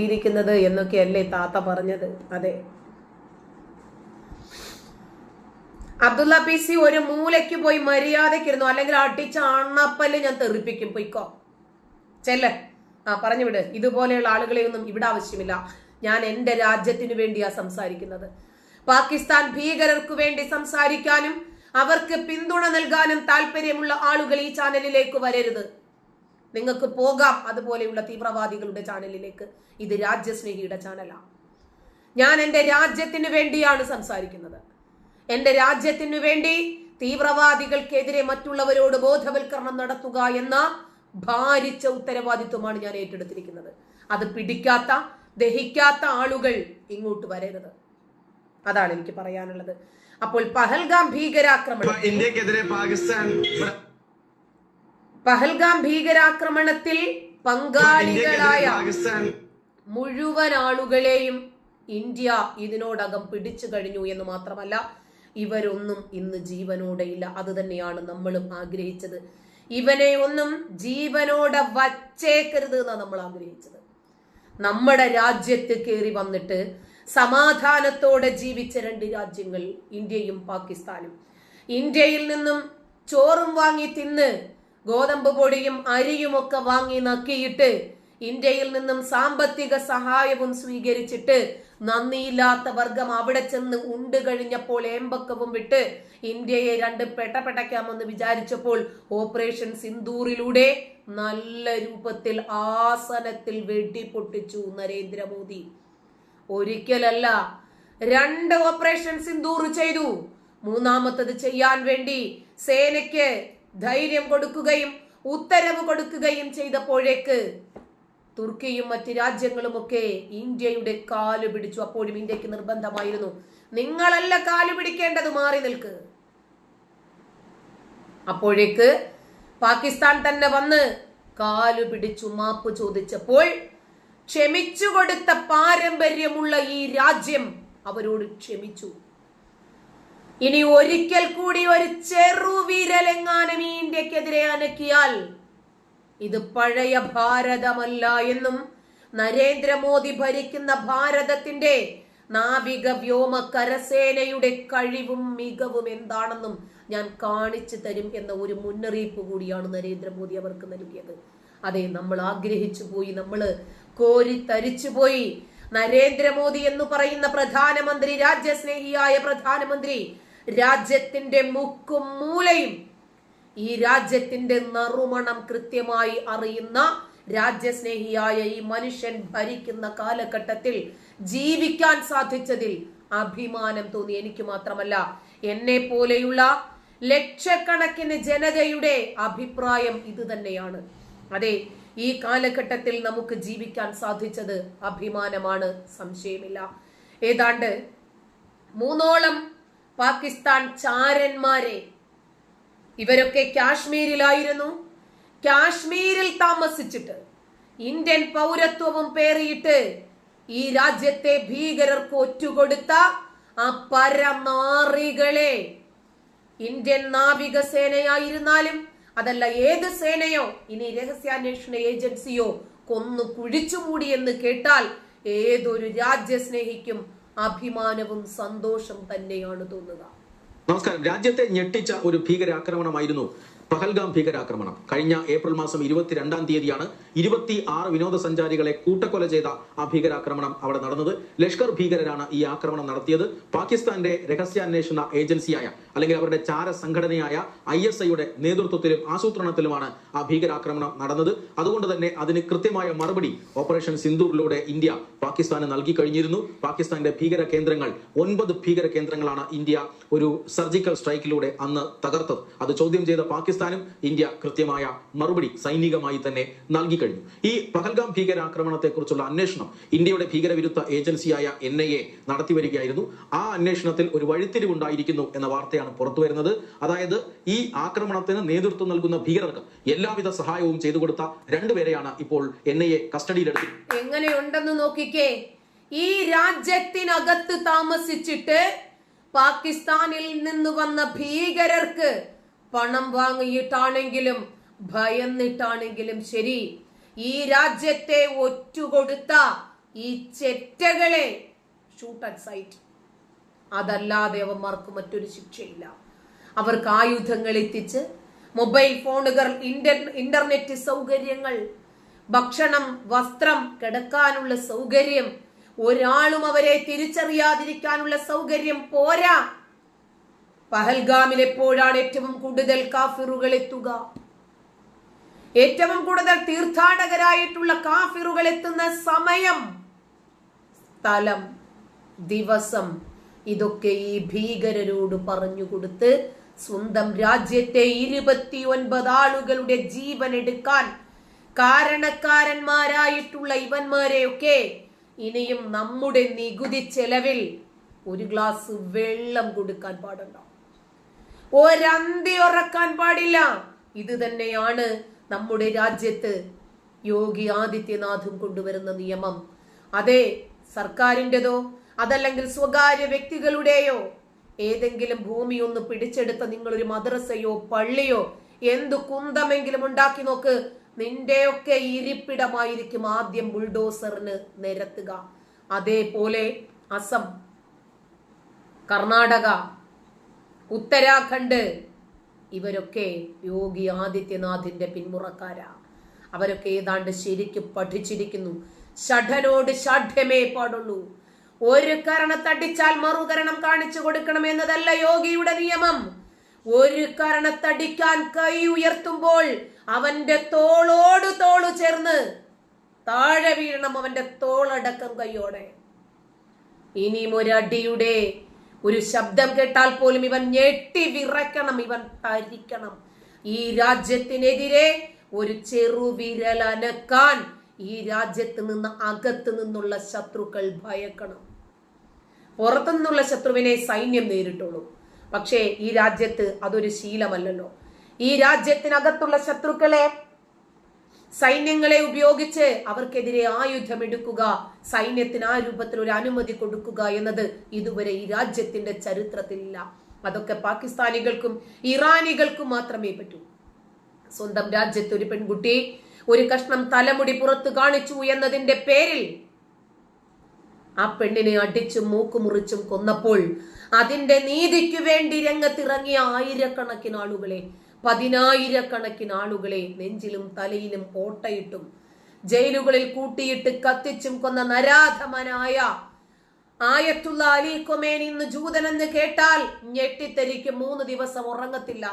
ഇരിക്കുന്നത് എന്നൊക്കെയല്ലേ താത്ത പറഞ്ഞത്? അതെ. അബ്ദുള്ള പി സി ഒരു മൂലയ്ക്ക് പോയി മര്യാദക്കിരുന്നു അല്ലെങ്കിൽ അടിച്ച അണ്ണപ്പല്ല് ഞാൻ തെറിപ്പിക്കും. പൊയ്ക്കോ. ചെല്ലെ. ആ പറഞ്ഞു വിട് ഇതുപോലെയുള്ള ആളുകളെയൊന്നും ഇവിടെ ആവശ്യമില്ല. ഞാൻ എന്റെ രാജ്യത്തിന് വേണ്ടിയാ സംസാരിക്കുന്നത്. പാകിസ്ഥാൻ ഭീകരർക്ക് വേണ്ടി സംസാരിക്കാനും അവർക്ക് പിന്തുണ നൽകാനും താല്പര്യമുള്ള ആളുകൾ ഈ ചാനലിലേക്ക് വരരുത്. നിങ്ങൾക്ക് പോകാം അതുപോലെയുള്ള തീവ്രവാദികളുടെ ചാനലിലേക്ക്. ഇത് രാജ്യസ്നേഹിയുടെ ചാനലാണ് ഞാൻ എന്റെ രാജ്യത്തിന് വേണ്ടിയാണ് സംസാരിക്കുന്നത്. എന്റെ രാജ്യത്തിനു വേണ്ടി തീവ്രവാദികൾക്കെതിരെ മറ്റുള്ളവരോട് ബോധവൽക്കരണം നടത്തുക എന്ന ഭാരിച്ച ഉത്തരവാദിത്വമാണ് ഞാൻ ഏറ്റെടുത്തിരിക്കുന്നത്. അത് പിടിക്കാത്ത ദഹിക്കാത്ത ആളുകൾ ഇങ്ങോട്ട് വരരുത്. അതാണ് എനിക്ക് പറയാനുള്ളത്. അപ്പോൾ പഹൽഗാം ഭീകരാക്രമണം. ഇന്ത്യക്കെതിരെ പാകിസ്ഥാൻ പഹൽഗാം ഭീകരാക്രമണത്തിൽ പങ്കാളികളായ മുഴുവൻ ആളുകളെയും ഇന്ത്യ ഇതിനോടകം പിടിച്ചു കഴിഞ്ഞു എന്ന് മാത്രമല്ല ഇവരൊന്നും ഇന്ന് ജീവനോടെ ഇല്ല. അത് തന്നെയാണ് നമ്മളും ആഗ്രഹിച്ചത്. ഇവനെ ഒന്നും ജീവനോടെ വച്ചേക്കരുത് എന്നാണ് നമ്മൾ ആഗ്രഹിച്ചത്. നമ്മുടെ രാജ്യത്ത് കയറി വന്നിട്ട് സമാധാനത്തോടെ ജീവിച്ച രണ്ട് രാജ്യങ്ങൾ ഇന്ത്യയും പാകിസ്ഥാനും. ഇന്ത്യയിൽ നിന്നും ചോറും വാങ്ങി തിന്ന് ഗോതമ്പ് പൊടിയും അരിയുമൊക്കെ വാങ്ങി നക്കിയിട്ട് ഇന്ത്യയിൽ നിന്നും സാമ്പത്തിക സഹായവും സ്വീകരിച്ചിട്ട് നന്ദിയില്ലാത്ത വർഗം അവിടെ ചെന്ന് ഉണ്ട് കഴിഞ്ഞപ്പോൾ ഏമ്പക്കവും വിട്ട് ഇന്ത്യയെ രണ്ട് പെട്ടപ്പെട്ടയ്ക്കാമെന്ന് വിചാരിച്ചപ്പോൾ ഓപ്പറേഷൻ സിന്ദൂറിലൂടെ നല്ല രൂപത്തിൽ ആസനത്തിൽ വെടിപൊട്ടിച്ചു നരേന്ദ്രമോദി. ഒരിക്കലല്ല രണ്ട് ഓപ്പറേഷൻ സിന്ദൂർ ചെയ്തു. മൂന്നാമത്തത് ചെയ്യാൻ വേണ്ടി സേനയ്ക്ക് ധൈര്യം കൊടുക്കുകയും ഉത്തരവ് കൊടുക്കുകയും ചെയ്തപ്പോഴേക്ക് തുർക്കിയും മറ്റ് രാജ്യങ്ങളുമൊക്കെ ഇന്ത്യയുടെ കാൽ പിടിച്ചു. അപ്പോഴും ഇന്ത്യയ്ക്ക് നിർബന്ധമായിരുന്നു. നിങ്ങളല്ല കാൽ പിടിക്കേണ്ടത് മാറി നിൽക്ക്. അപ്പോഴേക്ക് പാകിസ്ഥാൻ തന്നെ വന്ന് കാലു പിടിച്ചു മാപ്പ് ചോദിച്ചപ്പോൾ ക്ഷമിച്ചു കൊടുത്ത പാരമ്പര്യമുള്ള ഈ രാജ്യം അവരോട് ക്ഷമിച്ചു. ഇനി ഒരിക്കൽ കൂടി ഒരു ചെറുവിരലെങ്ങാനും ഈ ഇന്ത്യക്കെതിരെ അനക്കിയാൽ ഇത് പഴയ ഭാരതമല്ല എന്നും നരേന്ദ്രമോദി ഭരിക്കുന്ന ഭാരതത്തിന്റെ നാവിക വ്യോമ കരസേനയുടെ കഴിവും മികവും എന്താണെന്നും ഞാൻ കാണിച്ചു തരും എന്ന ഒരു മുന്നറിയിപ്പ് കൂടിയാണ് നരേന്ദ്രമോദി അവർക്ക് നൽകിയത്. അതെ നമ്മൾ ആഗ്രഹിച്ചു പോയി നമ്മൾ കോരി തരിച്ചു പോയി. നരേന്ദ്രമോദി എന്ന് പറയുന്ന പ്രധാനമന്ത്രി രാജ്യസ്നേഹിയായ പ്രധാനമന്ത്രി രാജ്യത്തിന്റെ മുക്കും മൂലയും ഈ രാജ്യത്തിന്റെ നറുമണം കൃത്യമായി അറിയുന്ന രാജ്യസ്നേഹിയായ ഈ മനുഷ്യൻ ഭരിക്കുന്ന കാലഘട്ടത്തിൽ ജീവിക്കാൻ സാധിച്ചതിൽ അഭിമാനം തോന്നി. എനിക്ക് മാത്രമല്ല എന്നെ പോലെയുള്ള ലക്ഷക്കണക്കിന് ജനതയുടെ അഭിപ്രായം ഇത് തന്നെയാണ്. അതെ ഈ കാലഘട്ടത്തിൽ നമുക്ക് ജീവിക്കാൻ സാധിച്ചത് അഭിമാനമാണ് സംശയമില്ല. ഏതാണ്ട് മൂന്നോളം പാകിസ്ഥാൻ ചാരന്മാരെ. ഇവരൊക്കെ കാശ്മീരിലായിരുന്നു. കാശ്മീരിൽ താമസിച്ചിട്ട് ഇന്ത്യൻ പൗരത്വവും പേറിയിട്ട് ഈ രാജ്യത്തെ ഭീകരർക്ക് ഒറ്റുകൊടുത്ത ആ പരനാറികളെ ഇന്ത്യൻ നാവിക സേനയായിരുന്നാലും അതല്ല ഏത് സേനയോ ഇനി രഹസ്യാന്വേഷണ ഏജൻസിയോ കൊന്നു കുഴിച്ചുമൂടി എന്ന് കേട്ടാൽ ഏതൊരു രാജ്യസ്നേഹിക്കും അഭിമാനവും സന്തോഷം തന്നെയാണ് തോന്നുക. നമസ്കാരം. രാജ്യത്തെ ഞെട്ടിച്ച ഒരു ഭീകരാക്രമണമായിരുന്നു പഹൽഗാം ഭീകരാക്രമണം. കഴിഞ്ഞ ഏപ്രിൽ മാസം ഇരുപത്തിരണ്ടാം തീയതിയാണ് ഇരുപത്തി ആറ് വിനോദസഞ്ചാരികളെ കൂട്ടക്കൊല ചെയ്ത ആ ഭീകരാക്രമണം അവിടെ നടന്നത്. ലഷ്കർ ഭീകരരാണ് ഈ ആക്രമണം നടത്തിയത്. പാകിസ്ഥാന്റെ രഹസ്യാന്വേഷണ ഏജൻസിയായ അല്ലെങ്കിൽ അവരുടെ ചാര സംഘടനയായ ഐ എസ് ഐയുടെ നേതൃത്വത്തിലും ആസൂത്രണത്തിലുമാണ് ആ ഭീകരാക്രമണം നടന്നത്. അതുകൊണ്ട് തന്നെ അതിന് കൃത്യമായ മറുപടി ഓപ്പറേഷൻ സിന്ദൂറിലൂടെ ഇന്ത്യ പാകിസ്ഥാന് നൽകി കഴിഞ്ഞിരുന്നു. പാകിസ്ഥാന്റെ ഭീകര കേന്ദ്രങ്ങൾ ഒൻപത് ഭീകര കേന്ദ്രങ്ങളാണ് ഇന്ത്യ ഒരു സർജിക്കൽ സ്ട്രൈക്കിലൂടെ അന്ന് തകർത്തത്. അത് ചോദ്യം ചെയ്ത പാകിസ്ഥാനും ഇന്ത്യ കൃത്യമായ മറുപടി സൈനികമായി തന്നെ നൽകി കഴിഞ്ഞു. ഈ പഹൽഗാം ഭീകരാക്രമണത്തെ കുറിച്ചുള്ള അന്വേഷണം ഇന്ത്യയുടെ ഭീകരവിരുദ്ധ ഏജൻസിയായ എൻ ഐ എ നടത്തിവരികയായിരുന്നു. ആ അന്വേഷണത്തിൽ ഒരു വഴിത്തിരിവുണ്ടായിരിക്കുന്നു എന്ന വാർത്തയാണ് പുറത്തു വരുന്നത്. അതായത് ഈ ആക്രമണത്തിന് നേതൃത്വം നൽകുന്ന ഭീകരർക്ക് എല്ലാവിധ സഹായവും ചെയ്തു കൊടുത്ത രണ്ടുപേരെയാണ് ഇപ്പോൾ എൻ ഐ എ കസ്റ്റഡിയിലെടുത്തു എങ്ങനെയുണ്ടെന്ന് നോക്കിക്കേ. ഈ രാജ്യത്തിനകത്ത് താമസിച്ചിട്ട് പാകിസ്ഥാനിൽ നിന്ന് വന്ന ഭീകരർക്ക് പണം വാങ്ങിയിട്ടാണെങ്കിലും ഭയന്നിട്ടാണെങ്കിലും ശരി. ഈ രാജ്യത്തെ ഒറ്റുകൊടുത്ത ഈ ചെറ്റകളെ ഷൂട്ട് അറ്റ് സൈറ്റ് അതല്ലാതെ അവന്മാർക്ക് മറ്റൊരു ശിക്ഷയില്ല. അവർക്ക് ആയുധങ്ങൾ എത്തിച്ച് മൊബൈൽ ഫോണുകൾ ഇന്റർ ഇന്റർനെറ്റ് സൗകര്യങ്ങൾ ഭക്ഷണം വസ്ത്രം കിടക്കാനുള്ള സൗകര്യം ഒരാളും അവരെ തിരിച്ചറിയാതിരിക്കാനുള്ള സൗകര്യം പോരാ. പഹൽഗാമിൽ എപ്പോഴാണ് ഏറ്റവും കൂടുതൽ കാഫിറുകൾ എത്തുക? ഏറ്റവും കൂടുതൽ തീർത്ഥാടകരായിട്ടുള്ള കാഫിറുകൾ എത്തുന്ന സമയം സ്ഥലം ദിവസം. ഇതൊക്കെ ഈ ഭീകരരോട് പറഞ്ഞുകൊടുത്ത് സ്വന്തം രാജ്യത്തെ ഇരുപത്തി ഒൻപത് ആളുകളുടെ ജീവൻ എടുക്കാൻ കാരണക്കാരന്മാരായിട്ടുള്ള ഇവന്മാരെയൊക്കെ ഇനിയും നമ്മുടെ നികുതി ചെലവിൽ ഒരു ഗ്ലാസ് വെള്ളം കൊടുക്കാൻ പാടുണ്ടോ? ഒരന്തി ഉറക്കാൻ പാടില്ല. ഇത് തന്നെയാണ് നമ്മുടെ രാജ്യത്ത് യോഗി ആദിത്യനാഥും കൊണ്ടുവരുന്ന നിയമം. അതെ സർക്കാരിന്റെതോ അതല്ലെങ്കിൽ സ്വകാര്യ വ്യക്തികളുടെയോ ഏതെങ്കിലും ഭൂമി ഒന്ന് പിടിച്ചെടുത്ത നിങ്ങളൊരു മദ്രസയോ പള്ളിയോ എന്തു കുന്തമെങ്കിലും ഉണ്ടാക്കി നോക്ക്. നിന്റെയൊക്കെ ഇരിപ്പിടമായിരിക്കും ആദ്യം ബുൾഡോസറിന് നിരത്തുക. അതേപോലെ അസം കർണാടക ഉത്തരാഖണ്ഡ് ഇവരൊക്കെ യോഗി ആദിത്യനാഥിന്റെ പിന്മുറക്കാരാ. അവരൊക്കെ ഏതാണ്ട് ശരിക്കും പഠിച്ചിരിക്കുന്നു. ഷഠനോട് ഷാഠ്യമേ പാടുള്ളൂ. ഒരു കരണത്തടിച്ചാൽ മറുകരണം കാണിച്ചു കൊടുക്കണം എന്നതല്ല യോഗിയുടെ നിയമം. ഒരു കരണത്തടിക്കാൻ കൈ ഉയർത്തുമ്പോൾ അവന്റെ തോളോട് തോൾ ചേർന്ന് താഴെ വീഴണം അവന്റെ തോളടക്കം കൈയോടെ. ഇനിയും ഒരടിയുടെ ഒരു ശബ്ദം കേട്ടാൽ പോലും ഇവൻ ഞെട്ടി വിറയ്ക്കണം ഇവൻ തരിക്കണം. ഈ രാജ്യത്തിനെതിരെ ഒരു ചെറുവിരൽ അനക്കാൻ ഈ രാജ്യത്ത് നിന്ന് അകത്ത് നിന്നുള്ള ശത്രുക്കൾ ഭയക്കണം. പുറത്തു നിന്നുള്ള ശത്രുവിനെ സൈന്യം നേരിട്ടുള്ളൂ പക്ഷേ ഈ രാജ്യത്ത് അതൊരു ശീലമല്ലല്ലോ. ഈ രാജ്യത്തിനകത്തുള്ള ശത്രുക്കളെ സൈന്യങ്ങളെ ഉപയോഗിച്ച് അവർക്കെതിരെ ആയുധമെടുക്കുക സൈന്യത്തിന് ആ രൂപത്തിൽ ഒരു അനുമതി കൊടുക്കുക എന്നത് ഇതുവരെ ഈ രാജ്യത്തിന്റെ ചരിത്രത്തിലില്ല. അതൊക്കെ പാകിസ്ഥാനികൾക്കും ഇറാനികൾക്കും മാത്രമേ പറ്റൂ. സ്വന്തം രാജ്യത്ത് ഒരു പെൺകുട്ടി ഒരു കഷ്ണം തലമുടി പുറത്തു കാണിച്ചു എന്നതിന്റെ പേരിൽ ആ പെണ്ണിനെ അടിച്ചും മൂക്കുമുറിച്ചും കൊന്നപ്പോൾ അതിന്റെ നീതിക്കു വേണ്ടി രംഗത്തിറങ്ങിയ ആയിരക്കണക്കിന് ആളുകളെ പതിനായിരക്കണക്കിന് ആളുകളെ നെഞ്ചിലും തലയിലും ഓട്ടയിട്ടും ജയിലുകളിൽ കൂട്ടിയിട്ട് കത്തിച്ചും കൊന്ന നരാധമനായ ആയത്തുള്ള അലി കൊമേൻ ഇന്ന് ജൂതനെന്ന് കേട്ടാൽ ഞെട്ടിത്തരിക്കും. മൂന്ന് ദിവസം ഉറങ്ങത്തില്ല.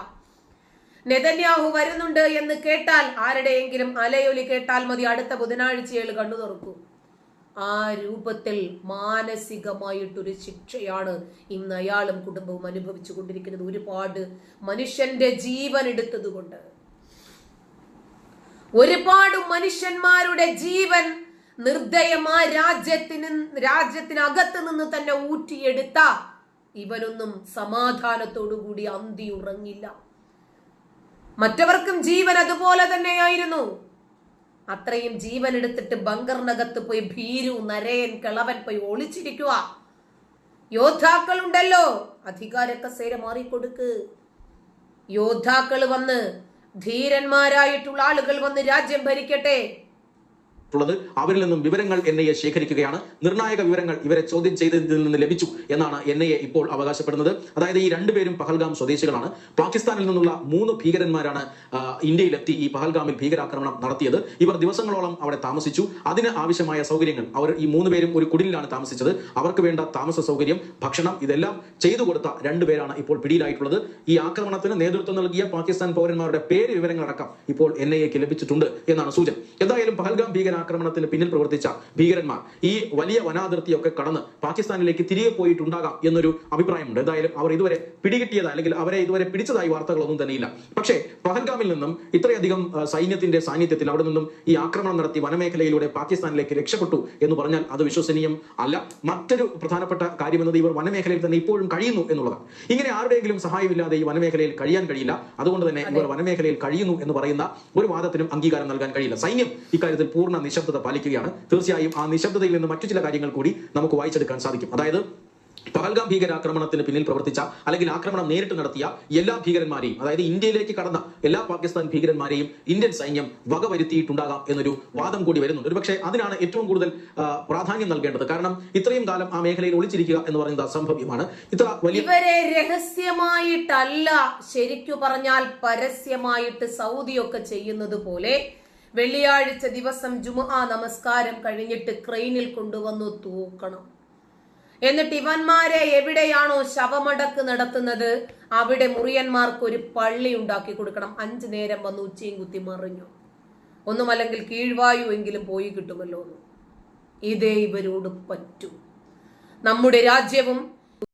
നെതന്യാഹു വരുന്നുണ്ട് എന്ന് കേട്ടാൽ ആരുടെയെങ്കിലും അലയൊലി കേട്ടാൽ മതി. അടുത്ത ബുധനാഴ്ചയിൽ കണ്ണു തുറക്കൂ. ആ രൂപത്തിൽ മാനസികമായിട്ടൊരു ശിക്ഷയാണ് ഇന്ന് അയാളും കുടുംബവും അനുഭവിച്ചു കൊണ്ടിരിക്കുന്നത്. ഒരുപാട് മനുഷ്യന്റെ ജീവൻ എടുത്തത് കൊണ്ട് ഒരുപാട് മനുഷ്യന്മാരുടെ ജീവൻ നിർദ്ദയമായ രാജ്യത്തിന് രാജ്യത്തിനകത്ത് നിന്ന് തന്നെ ഊറ്റിയെടുത്ത ഇവനൊന്നും സമാധാനത്തോടുകൂടി അന്തി ഉറങ്ങില്ല. മറ്റവർക്കും ജീവൻ അതുപോലെ തന്നെയായിരുന്നു. അത്രയും ജീവൻ എടുത്തിട്ട് ബങ്കറിനകത്ത് പോയി ഭീരു നരയൻ കിളവൻ പോയി ഒളിച്ചിരിക്കുക. യോദ്ധാക്കളുണ്ടല്ലോ അധികാര കസേര മാറിക്കൊടുക്ക്. യോദ്ധാക്കൾ വന്ന് ധീരന്മാരായിട്ടുള്ള ആളുകൾ വന്ന് രാജ്യം ഭരിക്കട്ടെ. ുള്ളത് അവരിൽ നിന്നും വിവരങ്ങൾ എൻ ഐ എ ശേഖരിക്കുകയാണ്. നിർണായക വിവരങ്ങൾ ഇവരെ ചോദ്യം ചെയ്തതിൽ നിന്ന് ലഭിച്ചു എന്നാണ് എൻ ഐ എ ഇപ്പോൾ അവകാശപ്പെടുന്നത്. അതായത് ഈ രണ്ടുപേരും പഹൽഗാം സ്വദേശികളാണ്. പാകിസ്ഥാനിൽ നിന്നുള്ള മൂന്ന് ഭീകരന്മാരാണ് ഇന്ത്യയിലെത്തി ഈ പഹൽഗാമിൽ ഭീകരാക്രമണം നടത്തിയത്. ഇവർ ദിവസങ്ങളോളം അവിടെ താമസിച്ചു. അതിന് ആവശ്യമായ സൗകര്യങ്ങൾ. അവർ ഈ മൂന്ന് പേരും ഒരു കുടിലാണ് താമസിച്ചത്. അവർക്ക് വേണ്ട താമസ സൗകര്യം ഭക്ഷണം ഇതെല്ലാം ചെയ്തു കൊടുത്ത രണ്ടുപേരാണ് ഇപ്പോൾ പിടിയിലായിട്ടുള്ളത്. ഈ ആക്രമണത്തിന് നേതൃത്വം നൽകിയ പാകിസ്ഥാൻ പൗരന്മാരുടെ പേര് വിവരങ്ങളടക്കം ഇപ്പോൾ എൻ ഐ എക്ക് ലഭിച്ചിട്ടുണ്ട് എന്നാണ് സൂചന. എന്തായാലും പഹൽഗാം ഭീകരാക്രമണത്തിന് പിന്നിൽ പ്രവർത്തിച്ച ഭീകരന്മാർ ഈ വലിയ വനാതിർത്തിയൊക്കെ കടന്ന് പാകിസ്ഥാനിലേക്ക് തിരികെ പോയിട്ടുണ്ടാകാം എന്നൊരു അഭിപ്രായമുണ്ട്. എന്തായാലും അവർ ഇതുവരെ പിടികിട്ടിയത് അല്ലെങ്കിൽ അവരെ ഇതുവരെ പിടിച്ചതായി വാർത്തകളൊന്നും തന്നെയില്ല. പക്ഷേ പഹൽഗാമിൽ നിന്നും ഇത്രയധികം സൈന്യത്തിന്റെ സാന്നിധ്യത്തിൽ അവിടെ നിന്നും ഈ ആക്രമണം നടത്തി വനമേഖലയിലൂടെ പാകിസ്ഥാനിലേക്ക് രക്ഷപ്പെട്ടു എന്ന് പറഞ്ഞാൽ അത് വിശ്വസനീയം അല്ല. മറ്റൊരു പ്രധാനപ്പെട്ട കാര്യം എന്നത് ഇവർ വനമേഖലയിൽ തന്നെ ഇപ്പോഴും കഴിയുന്നു എന്നുള്ളതാണ്. ഇങ്ങനെ ആരുടെയെങ്കിലും സഹായമില്ലാതെ ഈ വനമേഖലയിൽ കഴിയാൻ കഴിയില്ല. അതുകൊണ്ട് തന്നെ ഇവർ വനമേഖലയിൽ കഴിയുന്നു എന്ന് പറയുന്ന ഒരു വാദത്തിനും അംഗീകാരം നൽകാൻ കഴിയില്ല. സൈന്യം ഇക്കാര്യത്തിൽ പൂർണ നിശബ്ദത പാലിക്കുകയാണ്. തീർച്ചയായും ആ നിശബ്ദതയിൽ നിന്ന് മറ്റു ചില കാര്യങ്ങൾ കൂടി നമുക്ക് വായിച്ചെടുക്കാൻ സാധിക്കും. അതായത് പഹൽഗാം ഭീകരാക്രമണത്തിന് പിന്നിൽ പ്രവർത്തിച്ച അല്ലെങ്കിൽ ആക്രമണം നേരിട്ട് നടത്തിയ എല്ലാ ഭീകരന്മാരെയും അതായത് ഇന്ത്യയിലേക്ക് കടന്ന എല്ലാ പാകിസ്ഥാൻ ഭീകരന്മാരെയും ഇന്ത്യൻ സൈന്യം വകവരുത്തിയിട്ടുണ്ടാകാം എന്നൊരു വാദം കൂടി വരുന്നുണ്ട്. ഒരുപക്ഷെ അതിനാണ് ഏറ്റവും കൂടുതൽ പ്രാധാന്യം നൽകേണ്ടത്. കാരണം ഇത്രയും കാലം ആ മേഖലയിൽ ഒളിച്ചിരിക്കുക എന്ന് പറയുന്നത് അസംഭവ്യമാണ്. ഇത്ര വലിയ ഇവരെ രഹസ്യമായിട്ടല്ല ശരിക്കു പറഞ്ഞാൽ പരസ്യമായിട്ട് സൗദിയൊക്കെ ചെയ്യുന്നത് പോലെ വെള്ളിയാഴ്ച ദിവസം ജുമുഅ നമസ്കാരം കഴിഞ്ഞിട്ട് ക്രെയിനിൽ കൊണ്ടുവന്നു തൂക്കണം. എന്നിട്ട് ഇവന്മാരെ എവിടെയാണോ ശവമടക്ക് നടത്തുന്നത് അവിടെ മുറിയന്മാർക്ക് ഒരു പള്ളി ഉണ്ടാക്കി കൊടുക്കണം. അഞ്ചു നേരം വന്ന് ഉച്ചയും കുത്തി മറിഞ്ഞു. ഒന്നുമല്ലെങ്കിൽ കീഴ്വായു എങ്കിലും പോയി കിട്ടുമല്ലോ ഇതേ ഇവരോട് പറ്റൂ. നമ്മുടെ രാജ്യവും